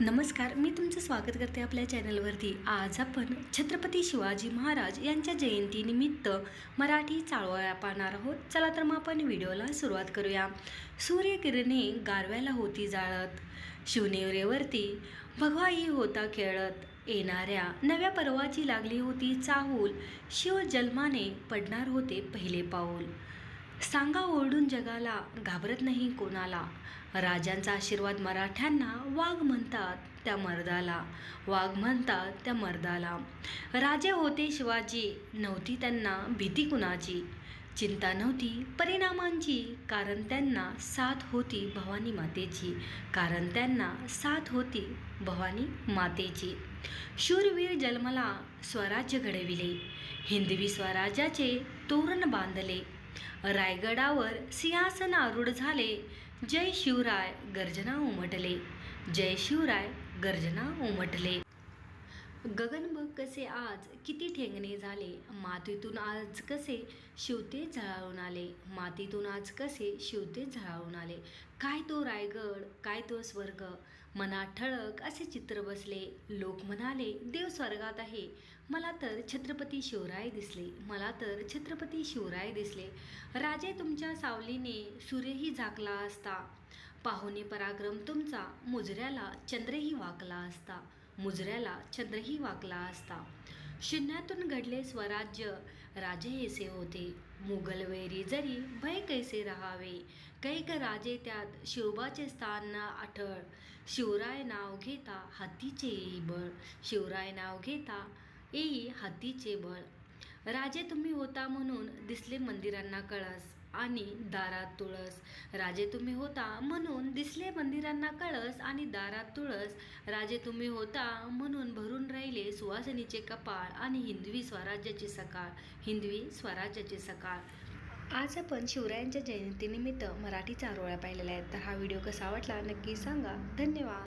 नमस्कार मी तुमचं स्वागत करते आपल्या चॅनलवरती. आज आपण छत्रपती शिवाजी महाराज यांच्या जयंतीनिमित्त मराठी चाळवळ्या पाहणार आहोत. चला तर मग आपण व्हिडिओला सुरुवात करूया. सूर्यकिरणे गारव्याला होती जाळत शिवनेवरेवरती भगवाई होता खेळत. येणाऱ्या नव्या पर्वाची लागली होती चाहूल शिव जन्माने पडणार होते पहिले पाऊल. सांगा ओरडून जगाला घाबरत नाही कोणाला. राजांचा आशीर्वाद मराठ्यांना वाघ म्हणतात त्या मर्दाला. वाघ म्हणतात त्या मर्दाला. राजे होते शिवाजी नव्हती त्यांना भीती कुणाची? चिंता नव्हती परिणामांची कारण त्यांना साथ होती भवानी मातेची. कारण त्यांना साथ होती भवानी मातेची. शूरवीर जन्मला स्वराज्य घडविले. हिंदवी स्वराज्याचे तोरण बांधले. रायगडावर सिंहासन आरूढ झाले. जय शिवराय गर्जना उमटले. जय शिवराय गर्जना उमटले. गगन बघ कसे आज? किती ठेंगणे झाले? मातीतून आज कसे शिवते झळाळून आले? मातीतून आज कसे शिवते झळाळून आले? काय तो रायगड काय तो स्वर्ग? मनात ठळक असे चित्र बसले. लोक म्हणाले देव स्वर्गात आहे. मला तर छत्रपती शिवराय दिसले. मला तर छत्रपती शिवराय दिसले. राजे तुमच्या सावलीने सूर्यही झाकला असता. पाहुणे पराक्रम तुमचा. मुजऱ्याला चंद्रही वाकला असता. मुजऱ्याला चंद्रही वाकला असता. शून्यातून घडले स्वराज्य. राजे ऐसे होते. मुघल वैरी जरी भय कैसे राहावे? कैक राजे त्यात शिवबाचे स्थान आठळ. शिवराय नाव घेता हातीचे येई बळ. शिवराय नाव घेता येई हातीचे बळ. राजे तुम्ही होता म्हणून दिसले मंदिरांना कळस. आणि दारात तुळस. राजे तुम्ही होता म्हणून दिसले मंदिरांना कळस आणि दारात तुळस. राजे तुम्ही होता म्हणून भरून राहिले सुवासिनीचे कपाळ आणि हिंदवी स्वराज्याची सकाळ. हिंदवी स्वराज्याची सकाळ. आज आपण शिवरायांच्या जयंतीनिमित्त मराठी चारोळ्या पाहिलेल्या आहेत तर हा व्हिडिओ कसा वाटला नक्की सांगा. धन्यवाद.